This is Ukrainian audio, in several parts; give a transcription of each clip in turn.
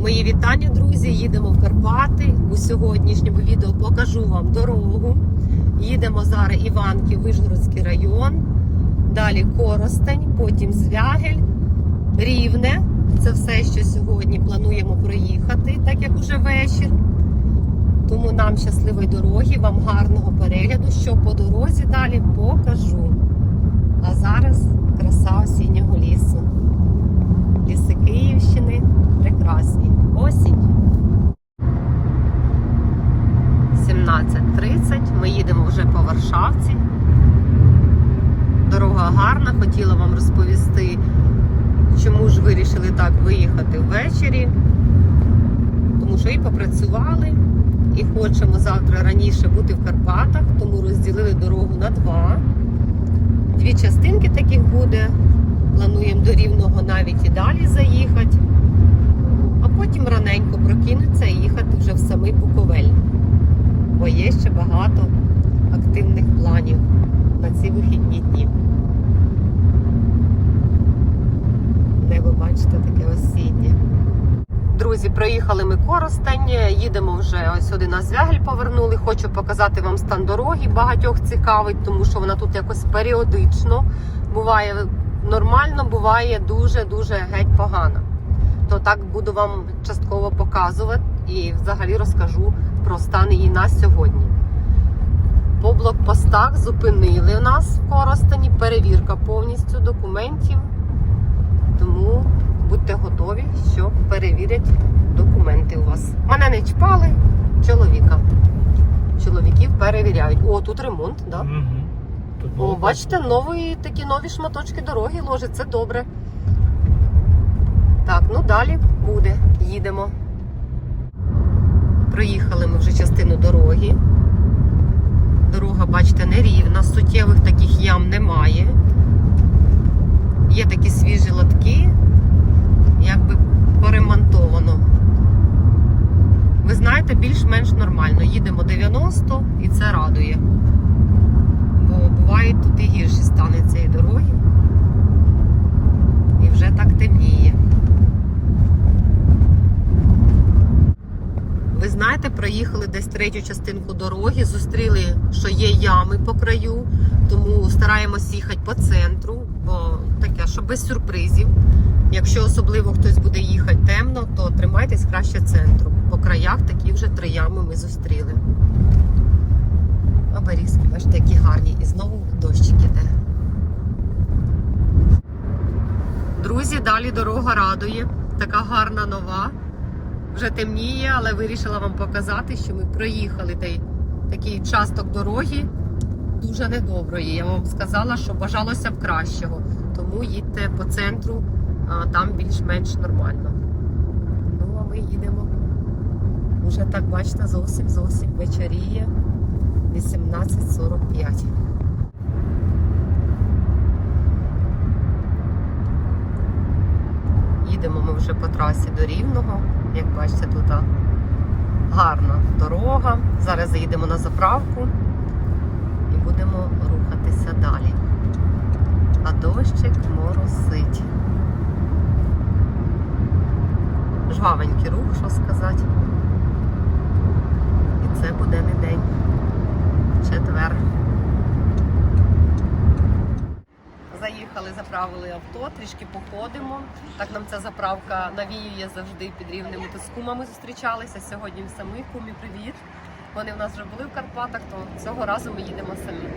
Мої вітання, друзі. Їдемо в Карпати. У сьогоднішньому відео покажу вам дорогу. Їдемо зараз Іванків, Вишгородський район, далі Коростень, потім Звягель, Рівне. Це все, що сьогодні плануємо проїхати, так як уже вечір. Тому нам щасливої дороги, вам гарного перегляду, що по дорозі далі покажу. А зараз краса осіннього лісу. Ліси Київщини прекрасні. Осінь. 17.30. Ми їдемо вже по Варшавці. Дорога гарна. Хотіла вам розповісти, чому ж вирішили так виїхати ввечері. Тому що і попрацювали, і хочемо завтра раніше бути в Карпатах, тому розділили дорогу на два. Дві частинки таких буде. Плануємо до рівного навіть і далі заїхати, а потім раненько прокинутися і їхати вже в самий Буковель. Бо є ще багато активних планів на ці вихідні дні. Небо, бачите, таке осіннє. Друзі, проїхали ми Коростень, їдемо вже ось сюди на Звягель повернули. Хочу показати вам стан дороги. Багатьох цікавить, тому що вона тут якось періодично буває нормально, буває дуже-дуже геть погано. То так буду вам частково показувати і взагалі розкажу про стан її на сьогодні. По блокпостах зупинили у нас в Коростені, перевірка повністю документів. Тому будьте готові, що перевірять документи у вас. Мене не чіпали, чоловіка. Чоловіків перевіряють. О, тут ремонт, так? Да? Тут О, було бачите, нові такі нові шматочки дороги ложать, це добре. Так, ну далі буде. Їдемо. Проїхали ми вже частину дороги. Дорога, бачите, нерівна, суттєвих таких ям немає. Є такі свіжі лотки, якби поремонтовано. Ви знаєте, більш-менш нормально. Їдемо 90 і це радує бувають тут і гірші стани цієї дороги. І вже так темніє. Ви знаєте, проїхали десь третю частинку дороги, зустріли, що є ями по краю, тому стараємось їхати по центру, бо таке, що без сюрпризів. Якщо особливо хтось буде їхати темно, то тримайтесь краще центру. По краях такі вже три ями ми зустріли. Оберізки, бачите, які гарні. І знову дощик іде. Друзі, далі дорога радує. Така гарна нова. Вже темніє, але вирішила вам показати, що ми проїхали той, такий часток дороги дуже недоброї. Я вам сказала, що бажалося б кращого. Тому їдьте по центру, там більш-менш нормально. Ну, а ми їдемо. Уже так, бачите, зовсім зовсім вечоріє. 18.45. Їдемо ми вже по трасі до Рівного. Як бачите, тут гарна дорога. Зараз заїдемо на заправку і будемо рухатися далі. А дощик моросить. Жвавенький рух, що сказати. І це буде не день четвер. Заїхали, заправили авто, трішки походимо. Так нам ця заправка навіює завжди під рівнем. Ми з кумами зустрічалися. Сьогодні в самі кумі привіт. Вони в нас вже були в Карпатах, то цього разу ми їдемо самі.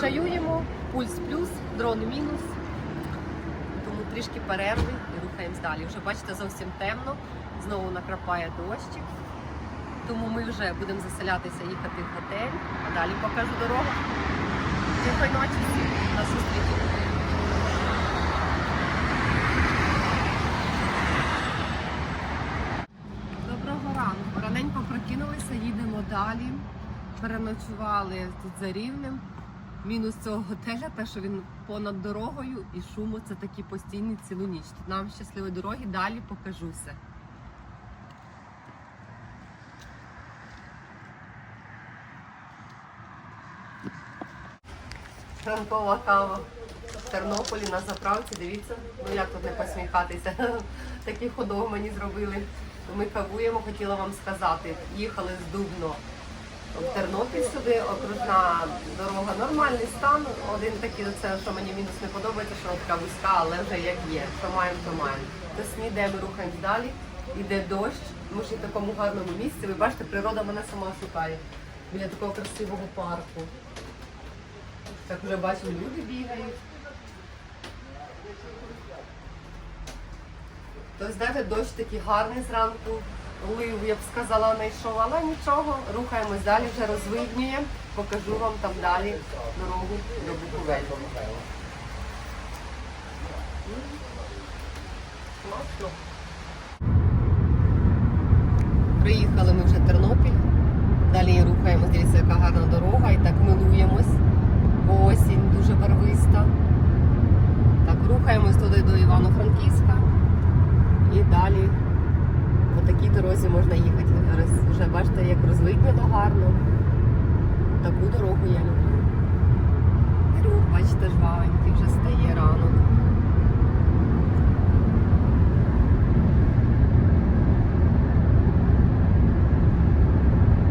Чаюємо, пульс плюс, дрон мінус. Тому трішки перерви і рухаємось далі. Вже бачите, зовсім темно, знову накрапає дощик. Тому ми вже будемо заселятися, їхати в готель, а далі покажу дорогу. Тихої ночі на зустрічі. Доброго ранку. Раненько прокинулися, їдемо далі. Переночували тут за рівнем. Мінус цього готеля, те, що він понад дорогою і шуму це такі постійні цілу ніч. Нам щасливої дороги, далі покажу все. Ранкова кава. в Тернополі на заправці. Дивіться, ну як тут не посміхатися. Такі ходов мені зробили. Ми кавуємо, хотіла вам сказати. Їхали з Дубно в Тернопіль сюди, окружна дорога, нормальний стан. Один такий, це що мені мінус не подобається, що така вузька, але вже як є. Що маємо, то маємо. То сніде, ми рухаємось далі, іде дощ. Ми ж в такому гарному місці. Ви бачите, природа мене сама шукає. Біля такого красивого парку. Так вже бачимо, люди бігають. Тобто, знаєте, дощ такий гарний зранку. Лив, я б сказала, не йшов, але нічого. Рухаємось далі, вже розвиднює. Покажу вам там далі дорогу до Буковель. Приїхали ми вже в Тернопіль. Далі рухаємось, дивіться, яка гарна дорога, і так милуємось. Осінь дуже барвиста. Так, рухаємось туди до Івано-Франківська. І далі по такій дорозі можна їхати. Вже бачите, як розвиднено гарно. Таку дорогу я люблю. Рух, бачите, жвавенький, вже стає ранок.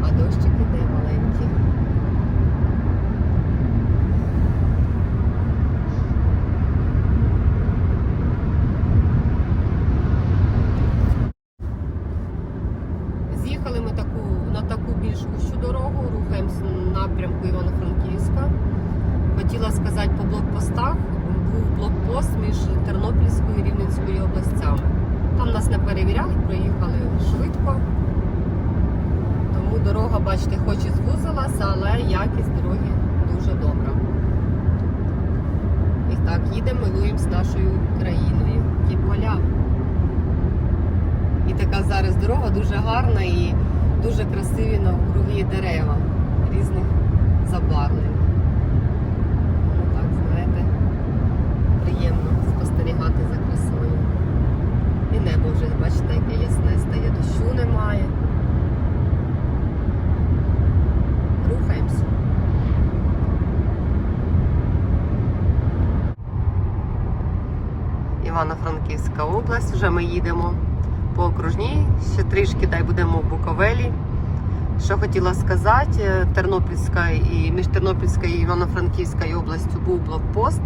А дощик іде маленький. З'їхали ми таку, на таку більш вущу дорогу, рухаємося в напрямку Івано-Франківська. Хотіла сказати по блокпостах. Був блокпост між Тернопільською і Рівненською областями. Там нас не перевіряли, проїхали швидко. Тому дорога, бачите, хоч і звузилася, але якість дороги дуже добра. І так, їдемо, милуємось нашою країною. Ті поля. І така зараз дорога дуже гарна і дуже красиві навкруги дерева різних забарвлень. Ну знаєте, приємно спостерігати за красою. І небо вже, бачите, яке ясне стає, дощу немає. Івано-Франківська область, вже ми їдемо по окружній, ще трішки дай будемо в Буковелі. Що хотіла сказати, е, Тернопільська і між Тернопільською і Івано-Франківською областю був блокпост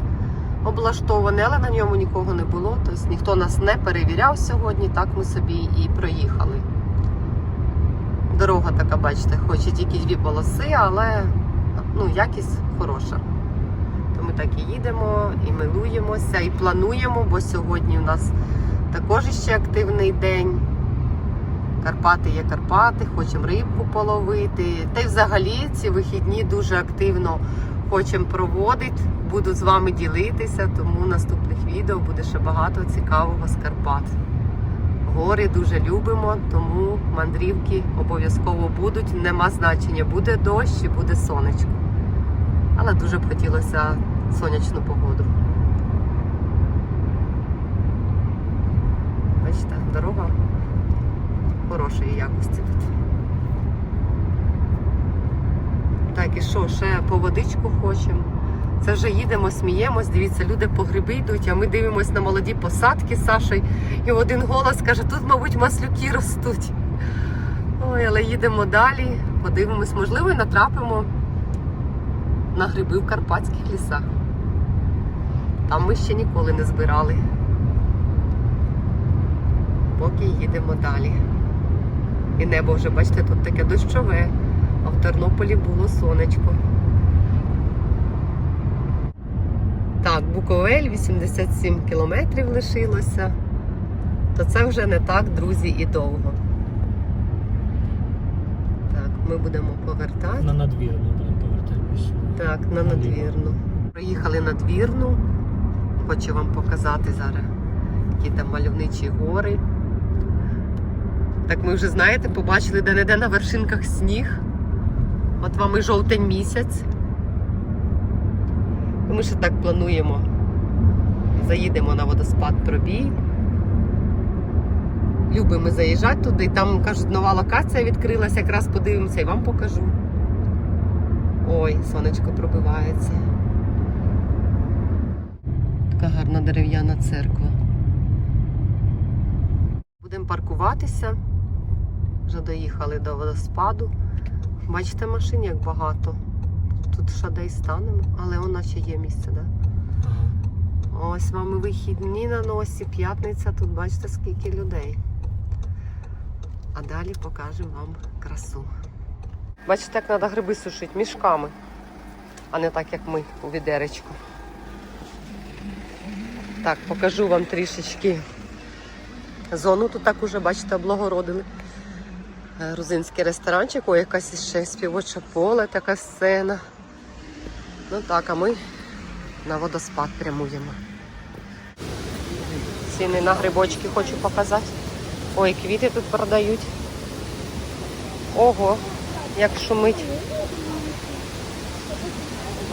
облаштований, але на ньому нікого не було. Тобто ніхто нас не перевіряв сьогодні, так ми собі і проїхали. Дорога така, бачите, хоч і тільки дві полоси, але ну, якість хороша. То ми так і їдемо, і милуємося, і плануємо, бо сьогодні у нас також ще активний день. Карпати є Карпати, хочемо рибку половити. Та й взагалі ці вихідні дуже активно хочемо проводити. Буду з вами ділитися, тому наступних відео буде ще багато цікавого з Карпат. Гори дуже любимо, тому мандрівки обов'язково будуть. Нема значення, буде дощ чи буде сонечко. Але дуже б хотілося сонячну погоду. Бачите, дорога хорошої якості тут. Так, і що, ще по водичку хочемо. Це вже їдемо, сміємось. Дивіться, люди по гриби йдуть, а ми дивимося на молоді посадки з Сашою. І один голос каже, тут, мабуть, маслюки ростуть. Ой, але їдемо далі, подивимось, можливо, і натрапимо на гриби в карпатських лісах. Там ми ще ніколи не збирали. Поки їдемо далі. І небо вже, бачите, тут таке дощове, а в Тернополі було сонечко. Так, Буковель 87 кілометрів лишилося. То це вже не так, друзі, і довго. Так, ми будемо повертати. На надвірну. Так, на надвірну. Приїхали на надвірну. Хочу вам показати зараз, які там мальовничі гори. Так ми вже знаєте, побачили де-не-де на вершинках сніг. От вам і жовтень місяць. Ми ще так плануємо. Заїдемо на водоспад Пробій. Любимо заїжджати туди. Там, кажуть, нова локація відкрилася, якраз подивимося і вам покажу. Ой, сонечко пробивається. Така гарна дерев'яна церква. Будемо паркуватися. Вже доїхали до водоспаду. Бачите, машин як багато. Тут ще десь станемо, але вона ще є місце? Да? Ага. Ось вам і вихідні на носі, п'ятниця. Тут бачите, скільки людей. А далі покажемо вам красу. Бачите, як треба гриби сушити мішками, а не так, як ми у відеречку. Так, покажу вам трішечки зону. Тут так уже, бачите, облагородили. Грузинський ресторанчик, ой, якась іще співоче поле, така сцена. Ну так, а ми на водоспад прямуємо. Ціни на грибочки хочу показати. Ой, квіти тут продають. Ого, як шумить.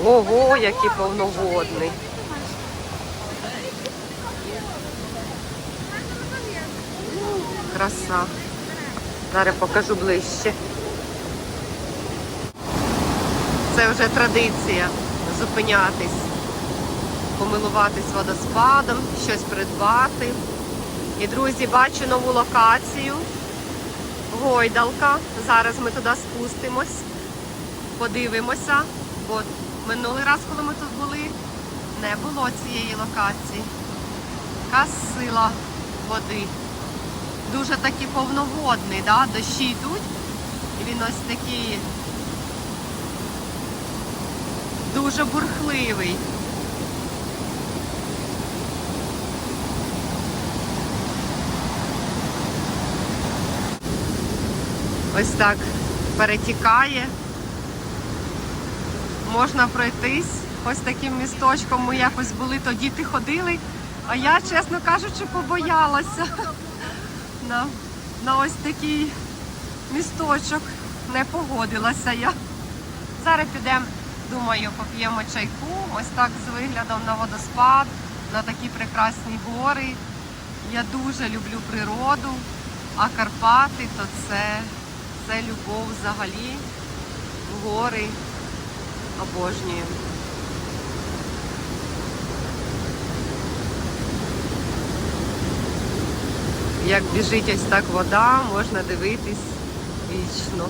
Ого, який повноводний. Краса. Зараз покажу ближче. Це вже традиція зупинятись, помилуватись водоспадом, щось придбати. І, друзі, бачу нову локацію. Гойдалка. Зараз ми туди спустимось, подивимося. Бо минулий раз, коли ми тут були, не було цієї локації. Яка сила води. Дуже такий повноводний, да? дощі йдуть. І він ось такий дуже бурхливий. Ось так перетікає. Можна пройтись ось таким місточком. Ми якось були, то діти ходили, а я, чесно кажучи, побоялася на, на ось такий місточок. Не погодилася я. Зараз підемо, думаю, поп'ємо чайку. Ось так з виглядом на водоспад, на такі прекрасні гори. Я дуже люблю природу, а Карпати то це, це любов взагалі. Гори обожнюю. Як біжить ось так вода, можна дивитись вічно.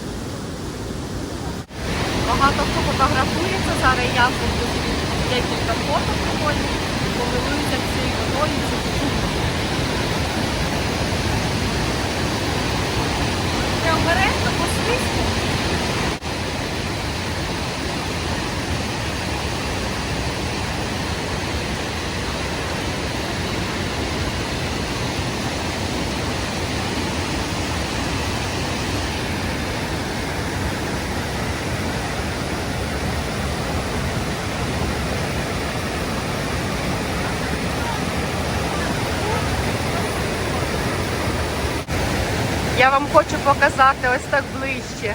Багато хто фотографується, зараз я зроблю декілька фото прикольних, помилуюся цією водою. це супер. Це Я вам хочу показати ось так ближче.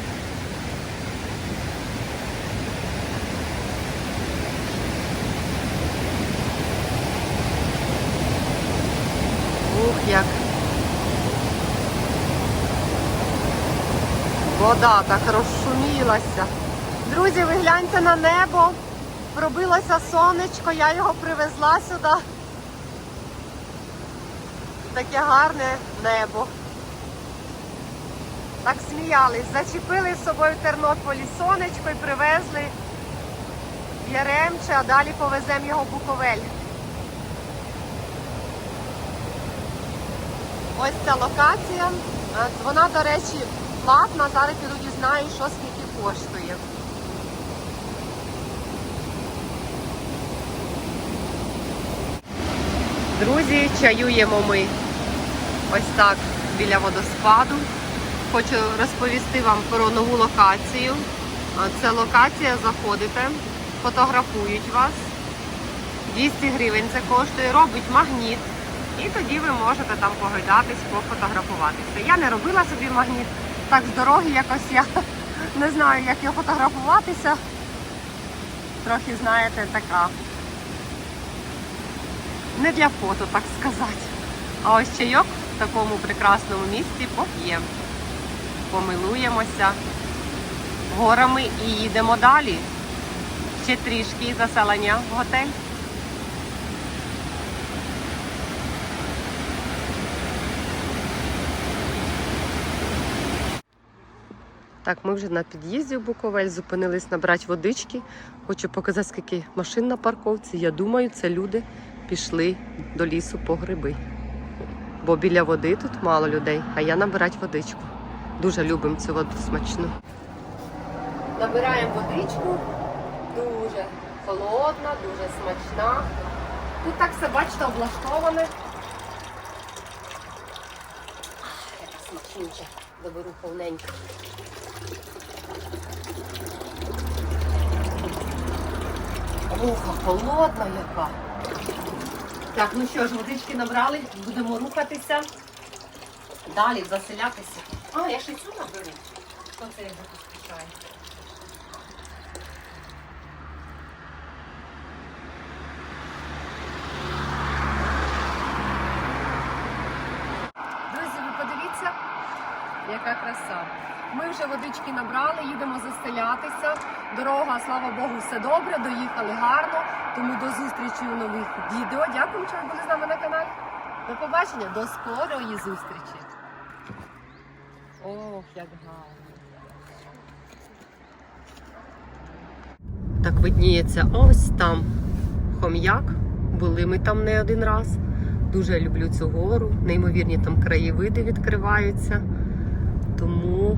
Ух, як. Вода так розшумілася. Друзі, ви гляньте на небо. Пробилося сонечко, я його привезла сюди. Таке гарне небо. Так сміялись, зачепили з собою в Тернополі сонечко і привезли в Яремче, а далі повеземо його в Буковель. Ось ця локація. Е, Вона, до речі, платна. Зараз піду дізнаю, що скільки коштує. Друзі, чаюємо ми ось так біля водоспаду. Хочу розповісти вам про нову локацію. Це локація, заходите, фотографують вас. 200 гривень це коштує, робить магніт. І тоді ви можете там погойдатись, пофотографуватися. Я не робила собі магніт. Так з дороги якось я не знаю, як його фотографуватися. Трохи, знаєте, така. Не для фото, так сказати. А ось чайок в такому прекрасному місці поп'ємо помилуємося горами і їдемо далі. Ще трішки заселення в готель. Так, ми вже на під'їзді в Буковель зупинились набрати водички. Хочу показати, скільки машин на парковці. Я думаю, це люди пішли до лісу по гриби. Бо біля води тут мало людей, а я набирати водичку. Дуже любимо цю воду смачну. Набираємо водичку. Дуже холодна, дуже смачна. Тут так все, бачите, облаштоване. Яка смачнюча. Доберу повненько. Муха холодна яка. Так, ну що ж, водички набрали, будемо рухатися. Далі заселятися. А, я ще цю наберу. Хто це як поспішає? Друзі, ви подивіться, яка краса. Ми вже водички набрали, їдемо застелятися. Дорога, слава Богу, все добре, доїхали гарно. Тому до зустрічі у нових відео. Дякую, що ви були з нами на каналі. До побачення, до скорої зустрічі. Ох, як гарно. Так видніється ось там хом'як. Були ми там не один раз. Дуже люблю цю гору. Неймовірні там краєвиди відкриваються. Тому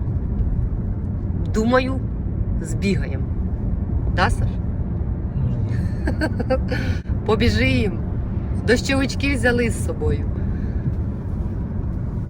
думаю, збігаємо. Да, Саш? Побіжимо. Дощовички взяли з собою.